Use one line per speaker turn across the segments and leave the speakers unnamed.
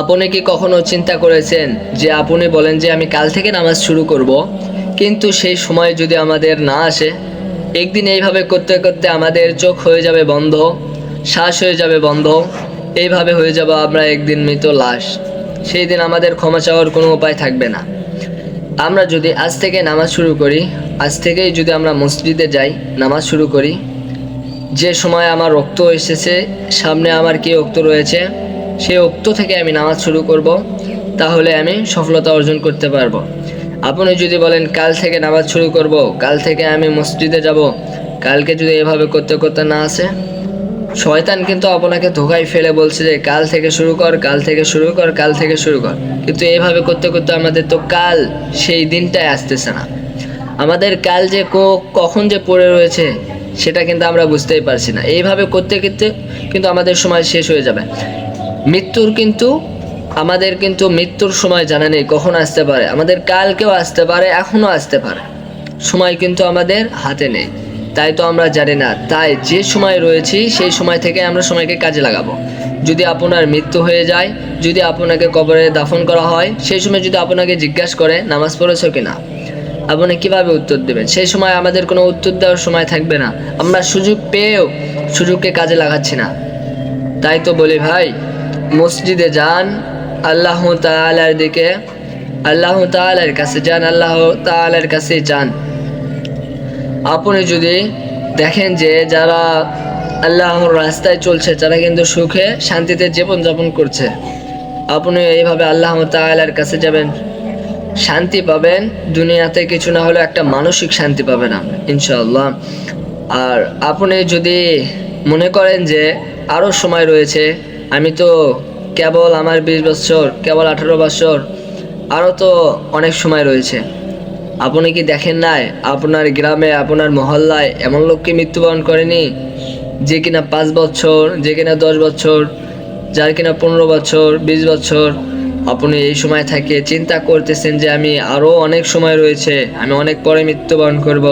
আপনি কি কখনো চিন্তা করেছেন যে আপনি বলেন যে আমি কাল থেকে নামাজ শুরু করব, কিন্তু সেই সময় যদি আমাদের না আসে? একদিন এইভাবে করতে করতে আমাদের চোখ হয়ে যাবে বন্ধ, শ্বাস হয়ে যাবে বন্ধ, এইভাবে হয়ে যাব আমরা একদিন মৃত লাশ। সেই দিন আমাদের ক্ষমা চাওয়ার কোনো উপায় থাকবে না। আমরা যদি আজ থেকে নামাজ শুরু করি, আজ থেকেই যদি আমরা মসজিদে যাই, নামাজ শুরু করি, যে সময় আমার রক্ত এসেছে, সামনে আমার কি রক্ত রয়েছে সেই রক্ত থেকে আমি নামাজ শুরু করব, তাহলে আমি সফলতা অর্জন করতে পারব। আপনি যদি বলেন, কাল থেকে নামাজ শুরু করব, কাল থেকে আমি মসজিদে যাব, কালকে যদি এভাবে করতে করতে না আসে? শয়তান কিন্তু আপনাকে ধোকায় ফেলে বলছে যে, কাল থেকে শুরু কর, কাল থেকে শুরু কর, কাল থেকে শুরু কর। কিন্তু এভাবে করতে করতে আমাদের তো কাল সেই দিনটাই আসতেছে না। আমাদের কাল যে কখন যে পড়ে রয়েছে, সেটা কিন্তু আমরা বুঝতেই পারছি না। এইভাবে করতে করতে কিন্তু আমাদের সময় শেষ হয়ে যাবে। মৃত্যুর কিন্তু, আমাদের কিন্তু মৃত্যুর সময় জানা নেই কখন আসতে পারে। আমাদের কালকেও আসতে পারে, এখনও আসতে পারে। সময় কিন্তু আমাদের হাতে নেই। তাই তো আমরা জানি না। তাই যে সময় রয়েছি, সেই সময় থেকে আমরা সময়কে কাজে লাগাবো। যদি আপনার মৃত্যু হয়ে যায়, যদি আপনাকে কবরে দাফন করা হয়, সেই সময় যদি আপনাকে জিজ্ঞাসা করে, নামাজ পড়েছো কিনা আপনি কীভাবে উত্তর দেবেন? সেই সময় আমাদের কোনো উত্তর দেওয়ার সময় থাকবে না। আমরা সুযোগ পেয়েও সুযোগকে কাজে লাগাচ্ছি না। তাই তো বলি ভাই মসজিদে যান, আল্লাহ তালার দিকে, আল্লাহ তালার কাছে যান, আল্লাহ তালার কাছে যান। আপনি যদি দেখেন যে যারা আল্লাহর রাস্তায় চলছে, তারা কিন্তু সুখে, শান্তিতে জীবনযাপন করছে। আপনি এইভাবে আল্লাহ তালার কাছে যাবেন, শান্তি পাবেন। দুনিয়াতে কিছু না হলেও একটা মানসিক শান্তি পাবেন আপনি, ইনশাআল্লাহ। আর আপনি যদি মনে করেন যে আরও সময় রয়েছে আমি তো কেবল আমার বিশ বছর কেবল আঠারো বছর আরও তো অনেক সময় রয়েছে। আপনি কি দেখেন নাই আপনার গ্রামে, আপনার মহল্লায় এমন লোককে মৃত্যুবরণ করেনি? যে কিনা পাঁচ বছর যে কিনা দশ বছর যার কিনা পনেরো বছর বিশ বছর আপনি এই সময় থাকে চিন্তা করতেছেন যে আমি আরও অনেক সময় রয়েছে, আমি অনেক পরে মৃত্যুবরণ করব।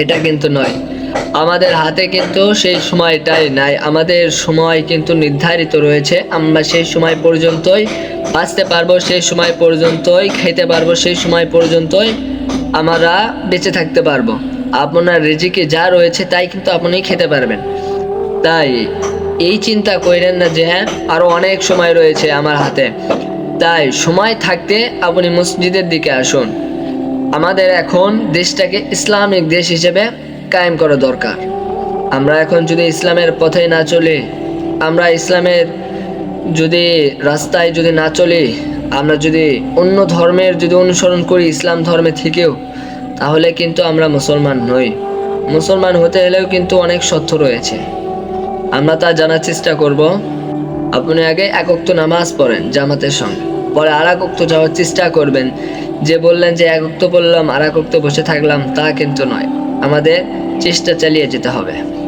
এটা কিন্তু নয়। আমাদের হাতে কিন্তু সেই সময়টাই নাই। আমাদের সময় কিন্তু নির্ধারিত রয়েছে। আমরা সেই সময় পর্যন্তই বাঁচতে পারব, সেই সময় পর্যন্তই খেতে পারব, সেই সময় পর্যন্তই আমরা বেঁচে থাকতে পারব। আপনার রেজিকে যা রয়েছে তাই কিন্তু আপনি খেতে পারবেন। তাই এই চিন্তা করেন না যে হ্যাঁ আরও অনেক সময় রয়েছে আমার হাতে। তাই সময় থাকতে আপনি মসজিদের দিকে আসুন। আমাদের এখন দেশটাকে ইসলামিক দেশ হিসেবে কায়েম করা দরকার। আমরা এখন যদি ইসলামের পথে না চলি, আমরা ইসলামের যদি রাস্তায় যদি না চলি, আমরা যদি অন্য ধর্মের যদি অনুসরণ করি ইসলাম ধর্মে থেকেও, তাহলে কিন্তু আমরা মুসলমান নই। মুসলমান হতে হলেও কিন্তু অনেক সত্য রয়েছে। আমরা তা জানার চেষ্টা করব। আপনি আগে একক্ত নামাজ পড়েন জামাতের সঙ্গে। পরে আর একক্ত যাওয়ার চেষ্টা করবেন। যে বললেন যে একক্ত পড়লাম, আর একক্ত বসে থাকলাম, তা কিন্তু নয়। আমাদের চেষ্টা চালিয়ে যেতে হবে।